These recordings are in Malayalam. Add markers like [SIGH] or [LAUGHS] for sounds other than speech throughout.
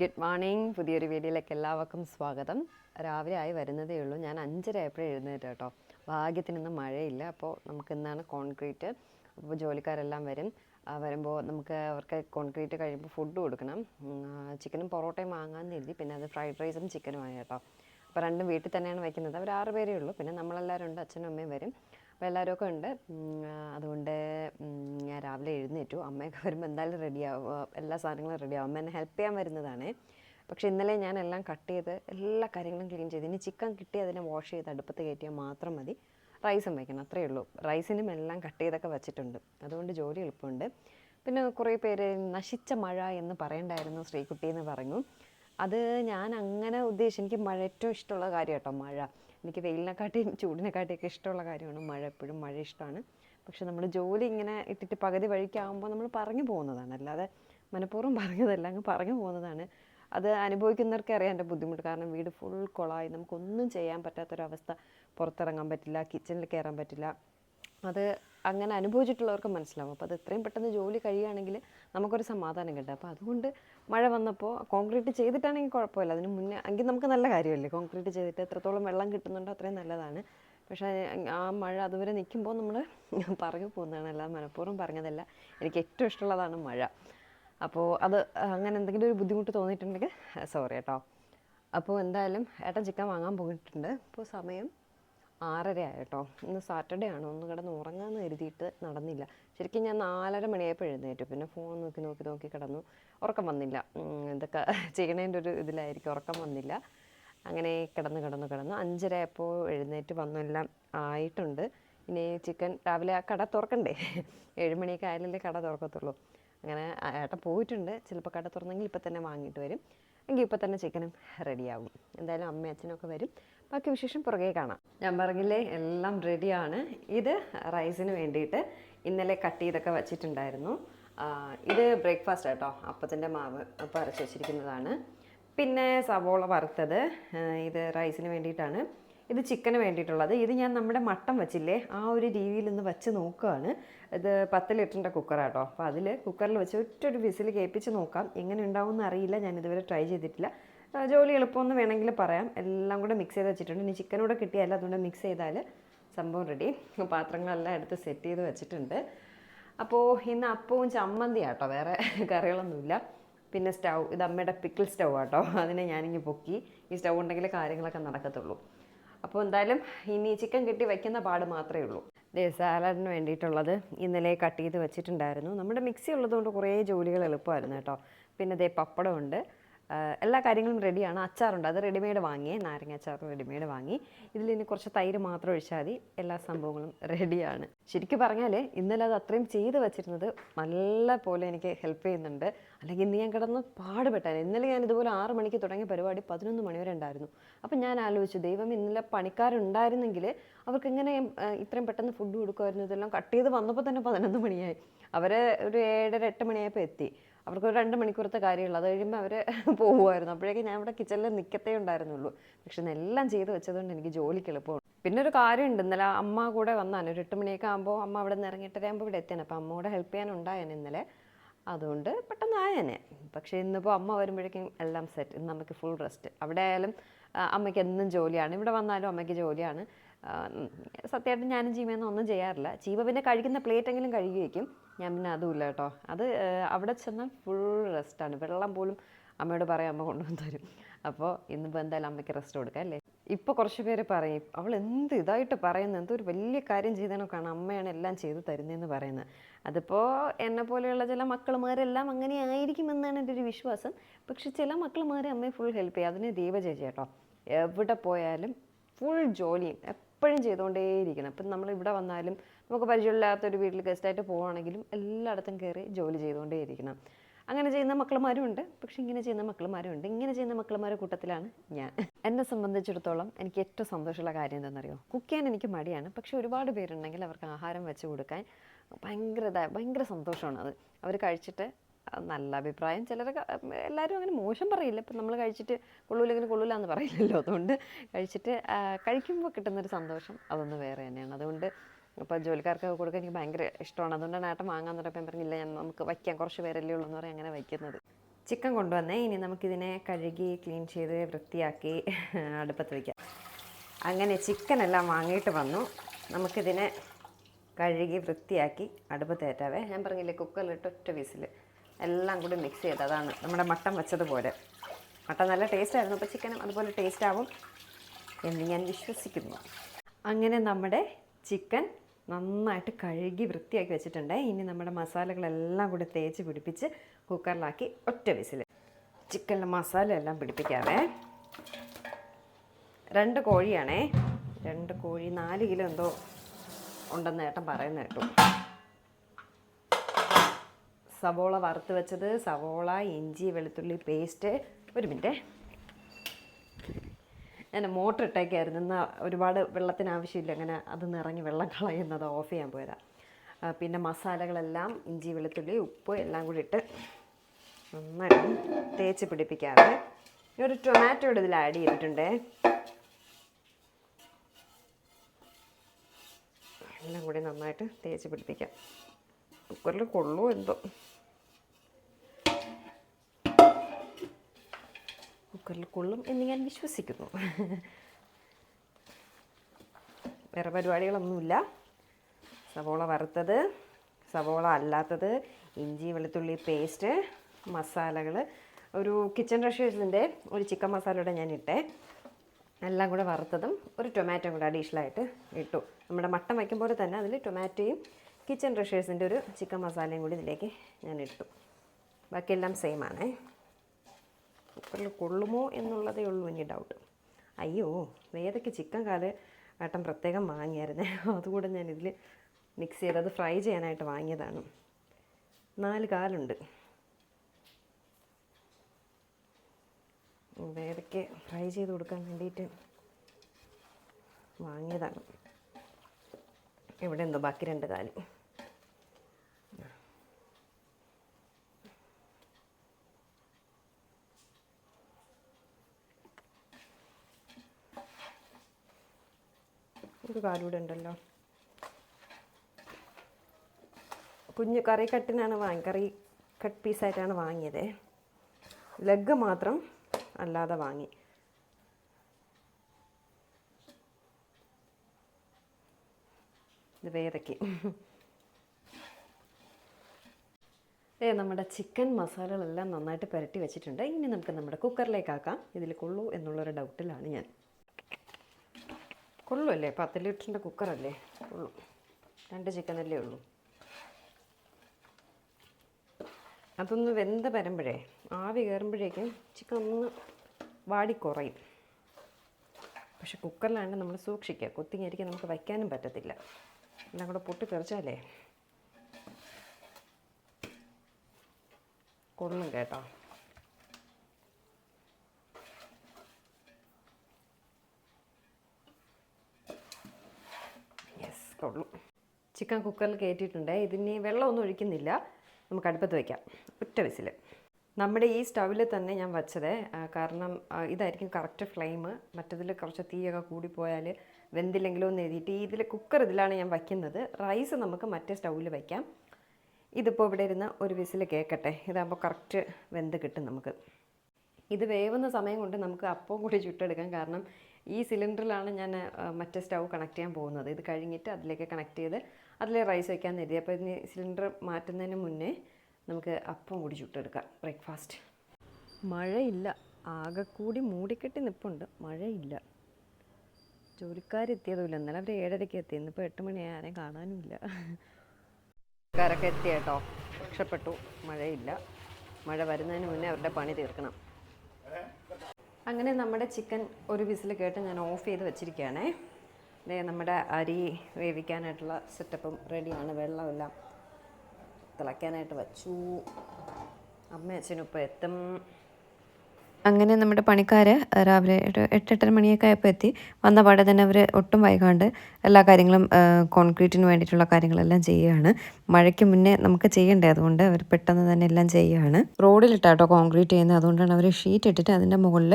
Good morning. പുതിയൊരു വീഡിയോയിലേക്ക് എല്ലാവർക്കും സ്വാഗതം. രാവിലെ ആയി വരുന്നതേ ഉള്ളൂ. ഞാൻ അഞ്ചര ആയപ്പോഴേ എഴുന്നേറ്റ് കേട്ടോ. ഭാഗ്യത്തിനൊന്ന് മഴയില്ല. അപ്പോൾ നമുക്ക് ഇന്നാണ് കോൺക്രീറ്റ് അപ്പോൾ ജോലിക്കാരെല്ലാം വരും. വരുമ്പോൾ നമുക്ക് അവർക്ക് കോൺക്രീറ്റ് കഴിയുമ്പോൾ ഫുഡ് കൊടുക്കണം. ചിക്കനും പൊറോട്ടയും വാങ്ങാമെന്ന് എഴുതി പിന്നെ അത് ഫ്രൈഡ് റൈസും ചിക്കനുമായി കേട്ടോ. അപ്പോൾ രണ്ടും വീട്ടിൽ തന്നെയാണ് വയ്ക്കുന്നത് അവർ ആറ് പേരേ ഉള്ളൂ. പിന്നെ നമ്മളെല്ലാവരും ഉണ്ട് അച്ഛനും അമ്മയും വരും. അപ്പോൾ എല്ലാവരും ഒക്കെ ഉണ്ട് അതുകൊണ്ട് ഞാൻ രാവിലെ എഴുന്നേറ്റു. അമ്മയൊക്കെ വരുമ്പോൾ എന്തായാലും റെഡിയാവും എല്ലാ സാധനങ്ങളും റെഡിയാവും അമ്മ എന്നെ ഹെൽപ്പ് ചെയ്യാൻ വരുന്നതാണ്. പക്ഷെ ഇന്നലെ ഞാൻ എല്ലാം കട്ട് ചെയ്ത് എല്ലാ കാര്യങ്ങളും ക്ലീൻ ചെയ്ത് ഇനി ചിക്കൻ കിട്ടി അതിനെ വാഷ് ചെയ്ത് അടുപ്പത്ത് കയറ്റിയാൽ മാത്രം മതി. റൈസും വയ്ക്കണം അത്രയേ ഉള്ളൂ. റൈസിനും എല്ലാം കട്ട് ചെയ്തൊക്കെ വെച്ചിട്ടുണ്ട്. അതുകൊണ്ട് ജോലി എളുപ്പമുണ്ട്. പിന്നെ കുറേ പേര് നശിച്ച മഴ എന്ന് പറയണ്ടായിരുന്നു ശ്രീകുട്ടി എന്ന് പറഞ്ഞു. അത് ഞാൻ അങ്ങനെ ഉദ്ദേശിച്ചു എനിക്ക് മഴ ഏറ്റവും ഇഷ്ടമുള്ള കാര്യം കേട്ടോ മഴ. എനിക്ക് വെയിലിനെക്കാട്ടിയും ചൂടിനെക്കാട്ടിയൊക്കെ ഇഷ്ടമുള്ള കാര്യമാണ്. മഴ എപ്പോഴും മഴ ഇഷ്ടമാണ്. പക്ഷെ നമ്മൾ ജോലി ഇങ്ങനെ ഇട്ടിട്ട് പകുതി വഴിക്കാകുമ്പോൾ നമ്മൾ പറഞ്ഞു പോകുന്നതാണ്. അല്ലാതെ മനഃപൂർവം പറഞ്ഞതല്ല അങ്ങ് പറഞ്ഞു പോകുന്നതാണ്. അത് അനുഭവിക്കുന്നവർക്ക് അറിയാം എന്റെ ബുദ്ധിമുട്ട്. കാരണം വീട് ഫുൾ കുളമായി നമുക്കൊന്നും ചെയ്യാൻ പറ്റാത്തൊരവസ്ഥ. പുറത്തിറങ്ങാൻ പറ്റില്ല കിച്ചണിൽ കയറാൻ പറ്റില്ല. അത് അങ്ങനെ അനുഭവിച്ചിട്ടുള്ളവർക്ക് മനസ്സിലാവും. അപ്പോൾ അത് എത്രയും പെട്ടെന്ന് ജോലി കഴിയുകയാണെങ്കിൽ നമുക്കൊരു സമാധാനം കിട്ടും. അപ്പോൾ അതുകൊണ്ട് മഴ വന്നപ്പോൾ കോൺക്രീറ്റ് ചെയ്തിട്ടാണെങ്കിൽ കുഴപ്പമില്ല. അതിന് മുന്നേ എങ്കിൽ നമുക്ക് നല്ല കാര്യമല്ലേ? കോൺക്രീറ്റ് ചെയ്തിട്ട് എത്രത്തോളം വെള്ളം കിട്ടുന്നുണ്ടോ അത്രയും നല്ലതാണ്. പക്ഷേ ആ മഴ അതുവരെ നിൽക്കുമ്പോൾ നമ്മൾ പറഞ്ഞു പോകുന്നതാണ്. അല്ലാതെ മനഃപൂർവം പറഞ്ഞതല്ല. എനിക്ക് ഏറ്റവും ഇഷ്ടമുള്ളതാണ് മഴ. അപ്പോൾ അത് അങ്ങനെ എന്തെങ്കിലും ഒരു ബുദ്ധിമുട്ട് തോന്നിയിട്ടുണ്ടെങ്കിൽ സോറി കേട്ടോ. അപ്പോൾ എന്തായാലും ഏട്ടൻ ചിക്കൻ വാങ്ങാൻ പോയിട്ടുണ്ട്. ഇപ്പോൾ സമയം ആറര ആയിട്ടോ ഇന്ന് സാറ്റർഡേ ആണ്? ഒന്ന് കിടന്ന് ഉറങ്ങാമെന്ന് കരുതിയിട്ട് നടന്നില്ല. ശരിക്കും ഞാൻ നാലര മണിയായപ്പോൾ എഴുന്നേറ്റു. പിന്നെ ഫോൺ നോക്കി നോക്കി നോക്കി കിടന്നു. ഉറക്കം വന്നില്ല. ഇതൊക്കെ [LAUGHS] ചെയ്യണേന്റെ ഒരു ഇതിലായിരിക്കും. ഉറക്കം വന്നില്ല. അങ്ങനെ കിടന്ന് കിടന്ന് കിടന്നു അഞ്ചര ആയപ്പോൾ എഴുന്നേറ്റ് വന്നു എല്ലാം ആയിട്ടുണ്ട്. ഇനി ചിക്കൻ രാവിലെ ആ കട തുറക്കണ്ടേ? [LAUGHS] ഏഴുമണിയൊക്കെ ആയാലല്ലേ കട തുറക്കത്തുള്ളൂ. അങ്ങനെ ഏട്ട പോയിട്ടുണ്ട്. ചിലപ്പോൾ കട തുറന്നെങ്കിൽ ഇപ്പം തന്നെ വാങ്ങിയിട്ട് വരും. എങ്കിൽ ഇപ്പം തന്നെ ചിക്കനും റെഡിയാകും എന്തായാലും അമ്മ അച്ഛനൊക്കെ വരും. ബാക്കി വിശേഷം പുറകെ കാണാം. ഞാൻ പറഞ്ഞില്ലേ എല്ലാം റെഡിയാണ്. ഇത് റൈസിന് വേണ്ടിയിട്ട് ഇന്നലെ കട്ട് ചെയ്തൊക്കെ വച്ചിട്ടുണ്ടായിരുന്നു. ഇത് ബ്രേക്ക്ഫാസ്റ്റ് കേട്ടോ അപ്പത്തിന്റെ മാവ് അപ്പം അരച്ച് വെച്ചിരിക്കുന്നതാണ്. പിന്നെ സവോള വറുത്തത് ഇത് റൈസിന് വേണ്ടിയിട്ടാണ്. ഇത് ചിക്കന് വേണ്ടിയിട്ടുള്ളത്. ഇത് ഞാൻ നമ്മുടെ മട്ടൻ വെച്ചില്ലേ ആ ഒരു രീതിയിൽ ഒന്ന് വെച്ച് നോക്കുകയാണ് ഇത് പത്ത് ലിറ്ററിന്റെ കുക്കറാട്ടോ. അപ്പോൾ അതിൽ കുക്കറിൽ വെച്ച് ഒറ്റൊരു വിസിൽ കേൾപ്പിച്ച് നോക്കാം. എങ്ങനെ ഉണ്ടാവും എന്ന് അറിയില്ല. ഞാൻ ഇതുവരെ ട്രൈ ചെയ്തിട്ടില്ല. ജോലി എളുപ്പമെന്ന് വേണമെങ്കിൽ പറയാം. എല്ലാം കൂടെ മിക്സ് ചെയ്ത് വെച്ചിട്ടുണ്ട്. ഇനി ചിക്കനൂടെ കിട്ടിയാൽ അതുകൊണ്ട് മിക്സ് ചെയ്താൽ സംഭവം റെഡി പാത്രങ്ങളെല്ലാം എടുത്ത് സെറ്റ് ചെയ്ത് വെച്ചിട്ടുണ്ട്. അപ്പോൾ ഇന്ന് അപ്പവും ചമ്മന്തി ആട്ടോ വേറെ [LAUGHS] കറികളൊന്നുമില്ല. പിന്നെ സ്റ്റൗ ഇത് അമ്മയുടെ പിക്കിൾ സ്റ്റൗ ആട്ടോ അതിനെ ഞാനിങ്ങ് പൊക്കി ഈ സ്റ്റൗ ഉണ്ടെങ്കിൽ കാര്യങ്ങളൊക്കെ നടക്കത്തുള്ളൂ. അപ്പോൾ എന്തായാലും ഇനി ചിക്കൻ കിട്ടി വയ്ക്കുന്ന പാട് മാത്രമേ ഉള്ളൂ. ദേ സാലഡിന് വേണ്ടിയിട്ടുള്ളത് ഇന്നലെ കട്ട് ചെയ്ത് വെച്ചിട്ടുണ്ടായിരുന്നു. നമ്മുടെ മിക്സി ഉള്ളതുകൊണ്ട് കുറേ ജോലികൾ എളുപ്പമായിരുന്നു കേട്ടോ. പിന്നെ ദേ പപ്പടമുണ്ട്. എല്ലാ കാര്യങ്ങളും റെഡിയാണ് അച്ചാറുണ്ട്. അത് റെഡിമെയ്ഡ് വാങ്ങിയേ. നാരങ്ങ അച്ചാർ റെഡിമെയ്ഡ് വാങ്ങി. ഇതിൽ ഇനി കുറച്ച് തൈര് മാത്രം ഒഴിച്ചാൽ മതി. എല്ലാ സംഭവങ്ങളും റെഡിയാണ് ശരിക്കും പറഞ്ഞാൽ ഇന്നലെ അത് അത്രയും ചെയ്ത് വെച്ചിരുന്നത് നല്ല പോലെ എനിക്ക് ഹെൽപ്പ് ചെയ്യുന്നുണ്ട്. അല്ലെങ്കിൽ ഇന്ന് ഞാൻ കിടന്ന് പാടുപെട്ടാണ്. ഇന്നലെ ഞാൻ ഇതുപോലെ ആറ് മണിക്ക് തുടങ്ങിയ പരിപാടി പതിനൊന്ന് മണിവരെ ഉണ്ടായിരുന്നു. അപ്പം ഞാൻ ആലോചിച്ചു ദൈവം ഇന്നലെ പണിക്കാരുണ്ടായിരുന്നെങ്കിൽ അവർക്ക് എങ്ങനെ ഇത്രയും പെട്ടെന്ന് ഫുഡ് കൊടുക്കുമായിരുന്നു? ഇതെല്ലാം കട്ട് ചെയ്ത് വന്നപ്പോൾ തന്നെ പതിനൊന്ന് മണിയായി. അവരെ ഒരു ഏഴര എട്ട് മണിയായപ്പോൾ എത്തി. അവർക്ക് ഒരു രണ്ട് മണിക്കൂറത്തെ കാര്യമുള്ളൂ. അത് കഴിയുമ്പോൾ അവർ [LAUGHS] പോകുമായിരുന്നു അപ്പോഴേക്കും ഞാൻ ഇവിടെ കിച്ചണിൽ നിൽക്കത്തേ ഉണ്ടായിരുന്നുള്ളൂ. പക്ഷെ എല്ലാം ചെയ്ത് വെച്ചതുകൊണ്ട് എനിക്ക് ജോലിക്ക് എളുപ്പമാണ്. പിന്നെ ഒരു കാര്യമുണ്ട്. ഇന്നലെ അമ്മ കൂടെ വന്നാണ്. ഒരു എട്ട് മണിയൊക്കെ ആകുമ്പോൾ അമ്മ അവിടെ നിന്ന് ഇറങ്ങിയിട്ടരാകുമ്പോൾ ഇവിടെ എത്തിയാണ്. അപ്പോൾ അമ്മ ഹെൽപ്പ് ചെയ്യാനുണ്ടായേനെ ഇന്നലെ. അതുകൊണ്ട് പെട്ടെന്ന് ആയേനെ. പക്ഷേ ഇന്നിപ്പോൾ അമ്മ വരുമ്പോഴേക്കും എല്ലാം സെറ്റ് ഇന്ന് നമുക്ക് ഫുൾ റെസ്റ്റ് അവിടെ ആയാലും അമ്മയ്ക്ക് എന്നും ജോലിയാണ്. ഇവിടെ വന്നാലും അമ്മയ്ക്ക് ജോലിയാണ്. സത്യമായിട്ട് ഞാനും ചീമയൊന്നും ഒന്നും ചെയ്യാറില്ല. ചീമ പിന്നെ കഴിക്കുന്ന പ്ലേറ്റ് എങ്കിലും കഴുകി വയ്ക്കും ഞാൻ പിന്നെ അതുമില്ല കേട്ടോ. അത് അവിടെ ചെന്നാൽ ഫുൾ റെസ്റ്റാണ് വെള്ളം പോലും അമ്മയോട് പറയാം അമ്മ കൊണ്ടുവന്ന് തരും. അപ്പോൾ ഇന്നിപ്പോൾ എന്തായാലും അമ്മയ്ക്ക് റെസ്റ്റ് കൊടുക്കാം അല്ലേ? ഇപ്പോൾ കുറച്ച് പേര് പറയും അവൾ എന്ത് ഇതായിട്ട് പറയുന്നത് എന്തോ ഒരു വലിയ കാര്യം ചെയ്തതിനൊക്കെയാണ് അമ്മയാണ് എല്ലാം ചെയ്ത് തരുന്നതെന്ന് പറയുന്നത് അതിപ്പോൾ എന്നെ പോലെയുള്ള ചില മക്കൾമാരെല്ലാം അങ്ങനെ ആയിരിക്കുമെന്നാണ് എന്റെ ഒരു വിശ്വാസം. പക്ഷെ ചില മക്കൾമാരെ അമ്മയെ ഫുൾ ഹെൽപ്പ് ചെയ്യും. അതിന് ദൈവ ചേച്ചി കേട്ടോ എവിടെ പോയാലും ഫുൾ ജോലിയും എപ്പോഴും ചെയ്തുകൊണ്ടേയിരിക്കണം. ഇപ്പം നമ്മൾ ഇവിടെ വന്നാലും നമുക്ക് പരിചയമില്ലാത്തൊരു വീട്ടിൽ ഗസ്റ്റായിട്ട് പോവുകയാണെങ്കിലും എല്ലായിടത്തും കയറി ജോലി ചെയ്തുകൊണ്ടേയിരിക്കണം. അങ്ങനെ ചെയ്യുന്ന മക്കളുമാരും ഉണ്ട് പക്ഷെ ഇങ്ങനെ ചെയ്യുന്ന മക്കളുമാരും ഉണ്ട് ഇങ്ങനെ ചെയ്യുന്ന മക്കളുമാരുടെ കൂട്ടത്തിലാണ് ഞാൻ. എന്നെ സംബന്ധിച്ചിടത്തോളം എനിക്ക് ഏറ്റവും സന്തോഷമുള്ള കാര്യം എന്താണെന്നറിയോ? കുക്ക് ചെയ്യാൻ എനിക്ക് മടിയാണ്. പക്ഷെ ഒരുപാട് പേരുണ്ടെങ്കിൽ അവർക്ക് ആഹാരം വെച്ച് കൊടുക്കാൻ ഭയങ്കര ഭയങ്കര സന്തോഷമാണ് അത് അവർ കഴിച്ചിട്ട് നല്ല അഭിപ്രായം. ചിലരൊക്കെ എല്ലാവരും അങ്ങനെ മോശം പറയില്ല. ഇപ്പം നമ്മൾ കഴിച്ചിട്ട് കൊള്ളൂലെങ്കിലും കൊള്ളൂല എന്ന് പറയില്ലല്ലോ. അതുകൊണ്ട് കഴിച്ചിട്ട് കഴിക്കുമ്പോൾ കിട്ടുന്നൊരു സന്തോഷം അതൊന്ന് വേറെ തന്നെയാണ്. അതുകൊണ്ട് അപ്പോൾ ജോലിക്കാർക്ക് കൊടുക്കാൻ എനിക്ക് ഭയങ്കര ഇഷ്ടമാണ്. അതുകൊണ്ടാണ് ഏട്ടൻ വാങ്ങാൻ തുടങ്ങിയപ്പോൾ പറഞ്ഞില്ല ഞാൻ നമുക്ക് വയ്ക്കാം. കുറച്ച് പേരല്ലേ ഉള്ളൂ എന്ന് പറയാൻ അങ്ങനെ വയ്ക്കുന്നത്. ചിക്കൻ കൊണ്ടുവന്നേ. ഇനി നമുക്കിതിനെ കഴുകി ക്ലീൻ ചെയ്ത് വൃത്തിയാക്കി അടുപ്പത്ത് വയ്ക്കാം അങ്ങനെ ചിക്കനെല്ലാം വാങ്ങിയിട്ട് വന്നു. നമുക്കിതിനെ കഴുകി വൃത്തിയാക്കി അടുപ്പത്ത് കയറ്റാവേ. ഞാൻ പറഞ്ഞില്ലേ കുക്കറിലിട്ട് ഒറ്റ വിസിൽ എല്ലാം കൂടി മിക്സ് ചെയ്ത് അതാണ് നമ്മുടെ മട്ടൻ വെച്ചതുപോലെ മട്ടൻ നല്ല ടേസ്റ്റ് ആയിരുന്നു അപ്പോൾ ചിക്കനും അതുപോലെ ടേസ്റ്റ് ആവും എന്ന് ഞാൻ വിശ്വസിക്കുന്നു. അങ്ങനെ നമ്മുടെ ചിക്കൻ നന്നായിട്ട് കഴുകി വൃത്തിയാക്കി വെച്ചിട്ടുണ്ട്. ഇനി നമ്മുടെ മസാലകളെല്ലാം കൂടി തേച്ച് പിടിപ്പിച്ച് കുക്കറിലാക്കി ഒറ്റ വിസിൽ. ചിക്കനിലെ മസാല എല്ലാം പിടിപ്പിക്കാവേ. രണ്ട് കോഴിയാണേ. രണ്ട് കോഴി നാല് കിലോ എന്തോ ഉണ്ടെന്ന് ഏട്ടൻ പറയുന്ന കേട്ടു. സവോള വറുത്ത് വെച്ചത്. സവോള ഇഞ്ചി വെളുത്തുള്ളി പേസ്റ്റ്. ഒരു മിനിറ്റ്. ഞാൻ മോട്ടർ ഇട്ടേക്കായിരുന്നു എന്നാൽ ഒരുപാട് വെള്ളത്തിന് ആവശ്യമില്ല അങ്ങനെ അത് നിറഞ്ഞ് വെള്ളം കളയുന്നത് ഓഫ് ചെയ്യാൻ പോയതാ. പിന്നെ മസാലകളെല്ലാം ഇഞ്ചി വെളുത്തുള്ളി ഉപ്പ് എല്ലാം കൂടി ഇട്ട് നന്നായിട്ട് തേച്ച് പിടിപ്പിക്കാറ് ഒരു ടൊമാറ്റോയുടെ ഇതിൽ ആഡ് ചെയ്തിട്ടുണ്ട്. എല്ലാം കൂടി നന്നായിട്ട് തേച്ച് പിടിപ്പിക്കാം. കുക്കറിൽ കൊള്ളുമോ എന്തോ? കുക്കറിൽ കൊള്ളും എന്ന് ഞാൻ വിശ്വസിക്കുന്നു. വേറെ പരിപാടികളൊന്നുമില്ല. സവോള വറുത്തത് സവോള അല്ലാത്തത് ഇഞ്ചി വെളുത്തുള്ളി പേസ്റ്റ് മസാലകൾ ഒരു കിച്ചൺ റഷേഴ്സിന്റെ ഒരു ചിക്കൻ മസാലയുടെ ഞാൻ ഇട്ടേ. എല്ലാം കൂടെ വറുത്തതും ഒരു ടൊമാറ്റോ കൂടെ അഡീഷണലായിട്ട് ഇട്ടു. നമ്മുടെ മട്ടൻ വയ്ക്കുമ്പോൾ തന്നെ അതിൽ ടൊമാറ്റോയും കിച്ചൺ റഷേഴ്സിന്റെ ഒരു ചിക്കൻ മസാലയും കൂടി ഇതിലേക്ക് ഞാൻ ഇട്ടു. ബാക്കിയെല്ലാം സെയിം ആണേ. കുക്കറിൽ കൊള്ളുമോ എന്നുള്ളതേ ഉള്ളൂ ഇനി ഡൗട്ട് അയ്യോ വേദയ്ക്ക് ചിക്കൻ കാൽ ഏട്ടൻ പ്രത്യേകം വാങ്ങിയായിരുന്നേ. [LAUGHS] അതുകൂടെ ഞാൻ ഇതിൽ മിക്സ് ചെയ്ത് അത് ഫ്രൈ ചെയ്യാനായിട്ട് വാങ്ങിയതാണ്. നാല് കാലുണ്ട്. വേദയ്ക്ക് ഫ്രൈ ചെയ്ത് കൊടുക്കാൻ വേണ്ടിയിട്ട് വാങ്ങിയതാണ്. ഇവിടെ എന്തോ ബാക്കി രണ്ട് കാൽ. ഒരു കാലൂടെ ഉണ്ടല്ലോ. കുഞ്ഞ് കറി കട്ടിനാണ് വാങ്ങി കറി കട്ട് പീസായിട്ടാണ് വാങ്ങിയത്. ലെഗ് മാത്രം അല്ലാതെ വാങ്ങി. ഇത് വേദയ്ക്ക് ഏ നമ്മുടെ ചിക്കൻ മസാലകളെല്ലാം നന്നായിട്ട് പുരട്ടി വെച്ചിട്ടുണ്ട്. ഇനി നമുക്ക് നമ്മുടെ കുക്കറിലേക്കാക്കാം ഇതിൽ കൊള്ളൂ എന്നുള്ളൊരു ഡൗട്ടിലാണ് ഞാൻ. കൊള്ളുമല്ലേ പത്ത് ലിറ്ററിന്റെ കുക്കറല്ലേ? ഉള്ളു രണ്ട് ചിക്കനല്ലേ ഉള്ളൂ. അതൊന്ന് വെന്ത് വരുമ്പോഴേ ആവി കയറുമ്പോഴേക്കും ചിക്കൻ ഒന്ന് വാടി കുറയും. പക്ഷെ കുക്കറിലാണ്ട് നമ്മൾ സൂക്ഷിക്കുക. കുത്തിങ്ങരിക്ക് നമുക്ക് വയ്ക്കാനും പറ്റത്തില്ല. എല്ലാം കൂടെ പൊട്ടി തെറിച്ചാലേ കൊള്ളും കേട്ടോ. യെസ് കൊള്ളും ചിക്കൻ കുക്കറിൽ കയറ്റിയിട്ടുണ്ട്. ഇതിന് വെള്ളമൊന്നും ഒഴിക്കുന്നില്ല. നമുക്ക് അടുപ്പത്ത് വയ്ക്കാം ഒറ്റ വിസിൽ നമ്മുടെ ഈ സ്റ്റൗവിൽ തന്നെ ഞാൻ വച്ചത് കാരണം ഇതായിരിക്കും കറക്റ്റ് ഫ്ലെയിം മറ്റതിൽ കുറച്ച് തീയൊക്കെ കൂടിപ്പോയാൽ വെന്തില്ലെങ്കിലോ എന്ന് എഴുതിയിട്ട് ഇതിൽ കുക്കർ ഇതിലാണ് ഞാൻ വയ്ക്കുന്നത്. റൈസ് നമുക്ക് മറ്റേ സ്റ്റൗവിൽ വയ്ക്കാം. ഇതിപ്പോൾ ഇവിടെ ഇരുന്ന് ഒരു വിസിൽ കേൾക്കട്ടെ. ഇതാകുമ്പോൾ കറക്റ്റ് വെന്ത് കിട്ടും നമുക്ക്. ഇത് വേവുന്ന സമയം കൊണ്ട് നമുക്ക് അപ്പം കൂടി ചുട്ടെടുക്കാം. കാരണം ഈ സിലിണ്ടറിലാണ് ഞാൻ മറ്റേ സ്റ്റൗ കണക്ട് ചെയ്യാൻ പോകുന്നത്. ഇത് കഴിഞ്ഞിട്ട് അതിലേക്ക് കണക്ട് ചെയ്ത് അതിൽ റൈസ് വയ്ക്കാൻ കരുതി. അപ്പോൾ ഇനി സിലിണ്ടർ മാറ്റുന്നതിന് മുന്നേ നമുക്ക് അപ്പം കൂടി ചുട്ടെടുക്കാം. ബ്രേക്ക്ഫാസ്റ്റ്. മഴയില്ല. ആകെ കൂടി മൂടിക്കെട്ടി നിൽപ്പുണ്ട് മഴയില്ല. ജോലിക്കാരെത്തിയതുമില്ല. ഇന്നലെ അവർ ഏഴരയ്ക്ക് എത്തി. ഇന്നിപ്പോൾ എട്ട് മണി. ആരെയും കാണാനുമില്ല ജോലിക്കാരൊക്കെ എത്തി കേട്ടോ രക്ഷപ്പെട്ടു. മഴയില്ല. മഴ വരുന്നതിന് മുന്നേ അവരുടെ പണി തീർക്കണം. അങ്ങനെ നമ്മുടെ ചിക്കൻ ഒരു വിസിൽ കേട്ട് ഞാൻ ഓഫ് ചെയ്ത് വെച്ചിരിക്കുകയാണേ. ദേ നമ്മുടെ അരി വേവിക്കാനായിട്ടുള്ള സെറ്റപ്പും റെഡിയാണ്. വെള്ളമെല്ലാം തിളയ്ക്കാനായിട്ട് വച്ചു. അമ്മ അച്ഛനും ഇപ്പോൾ എത്തും. അങ്ങനെ നമ്മുടെ പണിക്കാർ രാവിലെ ഒരു എട്ട് എട്ടര മണിയൊക്കെ ആയപ്പോൾ എത്തി. വന്ന പാടെ തന്നെ അവർ ഒട്ടും വൈകാണ്ട് എല്ലാ കാര്യങ്ങളും കോൺക്രീറ്റിന് വേണ്ടിയിട്ടുള്ള കാര്യങ്ങളെല്ലാം ചെയ്യുകയാണ്. മഴയ്ക്ക് മുന്നേ നമുക്ക് ചെയ്യണ്ടേ? അതുകൊണ്ട് അവർ പെട്ടെന്ന് തന്നെ എല്ലാം ചെയ്യുകയാണ്. റോഡിലിട്ടാട്ടോ കോൺക്രീറ്റ് ചെയ്യുന്നത്. അതുകൊണ്ടാണ് അവർ ഷീറ്റ് ഇട്ടിട്ട് അതിന്റെ മുകളിൽ